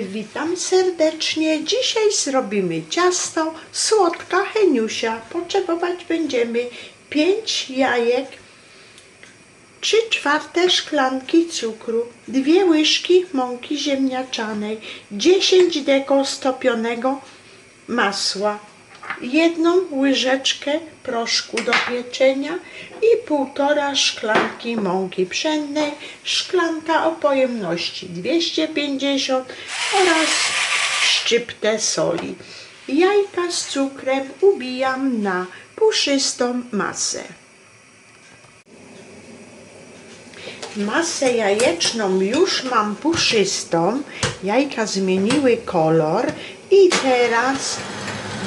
Witam serdecznie. Dzisiaj zrobimy ciasto słodka Heniusia. Potrzebować będziemy 5 jajek, 3 czwarte szklanki cukru, 2 łyżki mąki ziemniaczanej, 10 deko stopionego masła, jedną łyżeczkę proszku do pieczenia i półtora szklanki mąki pszennej, szklanka o pojemności 250 oraz szczyptę soli. Jajka z cukrem ubijam na puszystą masę. Masę jajeczną już mam puszystą, jajka zmieniły kolor i teraz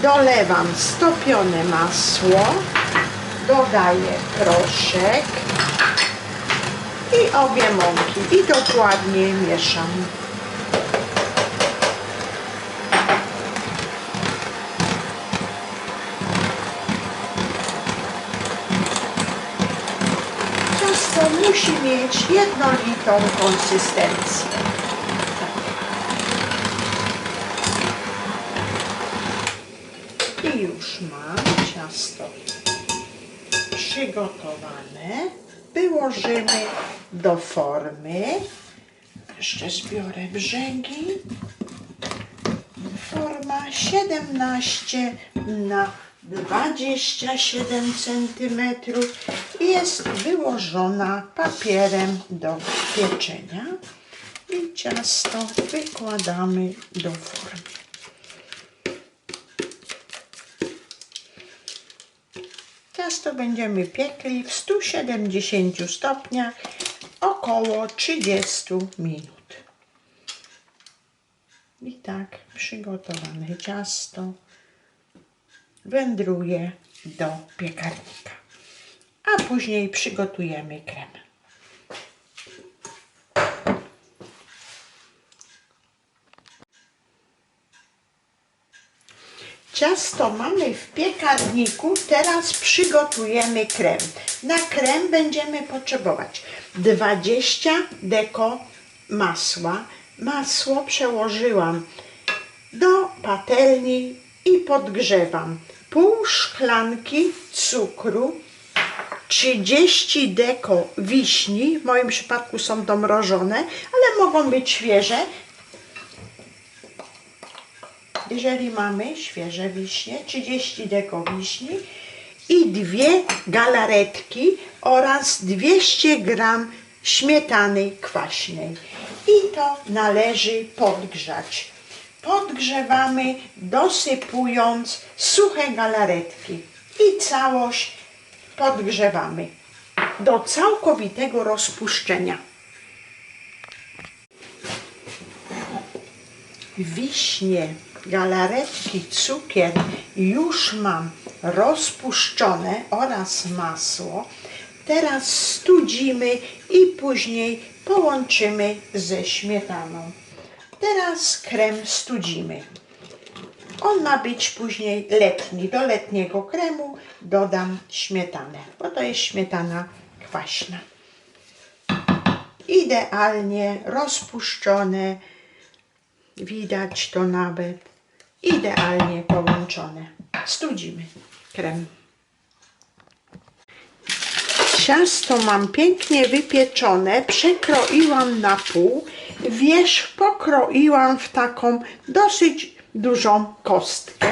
dolewam stopione masło, dodaję proszek i obie mąki i dokładnie mieszam. Ciasto musi mieć jednolitą konsystencję. I już mam ciasto przygotowane. Wyłożymy do formy. Jeszcze zbiorę brzegi. Forma 17 na 27 cm jest wyłożona papierem do pieczenia i ciasto wykładamy do formy. Ciasto będziemy piekli w 170 stopniach około 30 minut. I tak przygotowane ciasto wędruje do piekarnika. A później przygotujemy krem. Ciasto mamy w piekarniku, teraz przygotujemy krem. Na krem będziemy potrzebować 20 deko masła. Masło przełożyłam do patelni i podgrzewam. Pół szklanki cukru, 30 deko wiśni, w moim przypadku są to mrożone, ale mogą być świeże, jeżeli mamy świeże wiśnie, 30 deko wiśni i dwie galaretki oraz 200 gram śmietany kwaśnej. I to należy podgrzać. Podgrzewamy dosypując suche galaretki i całość podgrzewamy do całkowitego rozpuszczenia. wiśnie, galaretki, cukier już mam rozpuszczone oraz masło. Teraz studzimy i później połączymy ze śmietaną. Teraz krem studzimy. On ma być później letni. Do letniego kremu dodam śmietanę, bo to jest śmietana kwaśna. Idealnie rozpuszczone Widać to nawet idealnie połączone. Studzimy krem. Ciasto mam pięknie wypieczone, przekroiłam na pół, wierzch pokroiłam w taką dosyć dużą kostkę,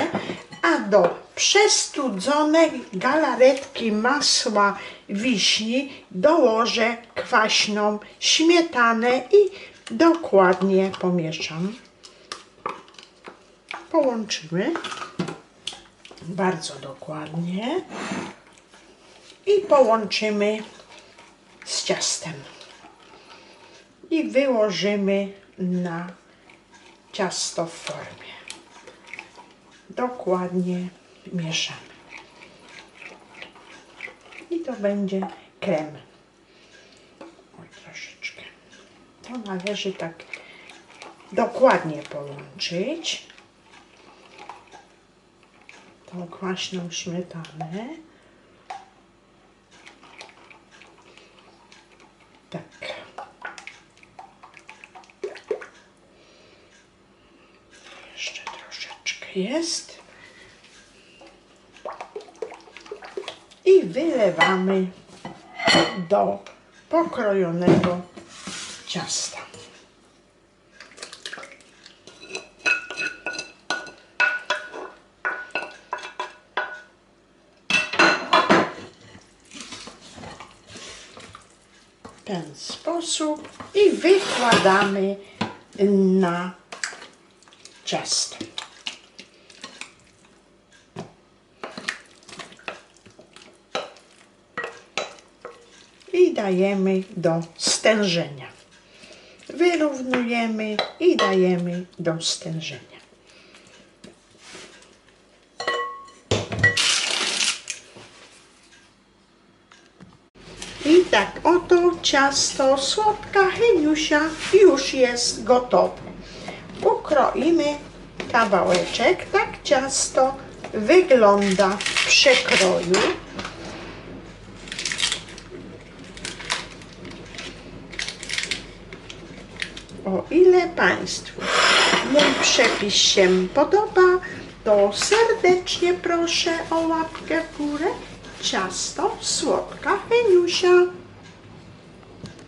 a do przestudzonej galaretki masła wiśni dołożę kwaśną śmietanę i dokładnie pomieszam połączymy bardzo dokładnie i połączymy z ciastem. I wyłożymy na ciasto w formie. Dokładnie mieszamy. I to będzie krem. Oj, troszeczkę. To należy tak dokładnie połączyć tą kwaśną śmietanę. Tak. jest. I wylewamy do pokrojonego ciasta. W ten sposób i wykładamy na ciasto. I dajemy do stężenia. Wyrównujemy i dajemy do stężenia. Tak oto ciasto słodka Heniusia już jest gotowe. Ukroimy kawałeczek, tak ciasto wygląda w przekroju. O ile Państwu mój przepis się podoba, to serdecznie proszę o łapkę w górę. Ciasto słodka Heniusia.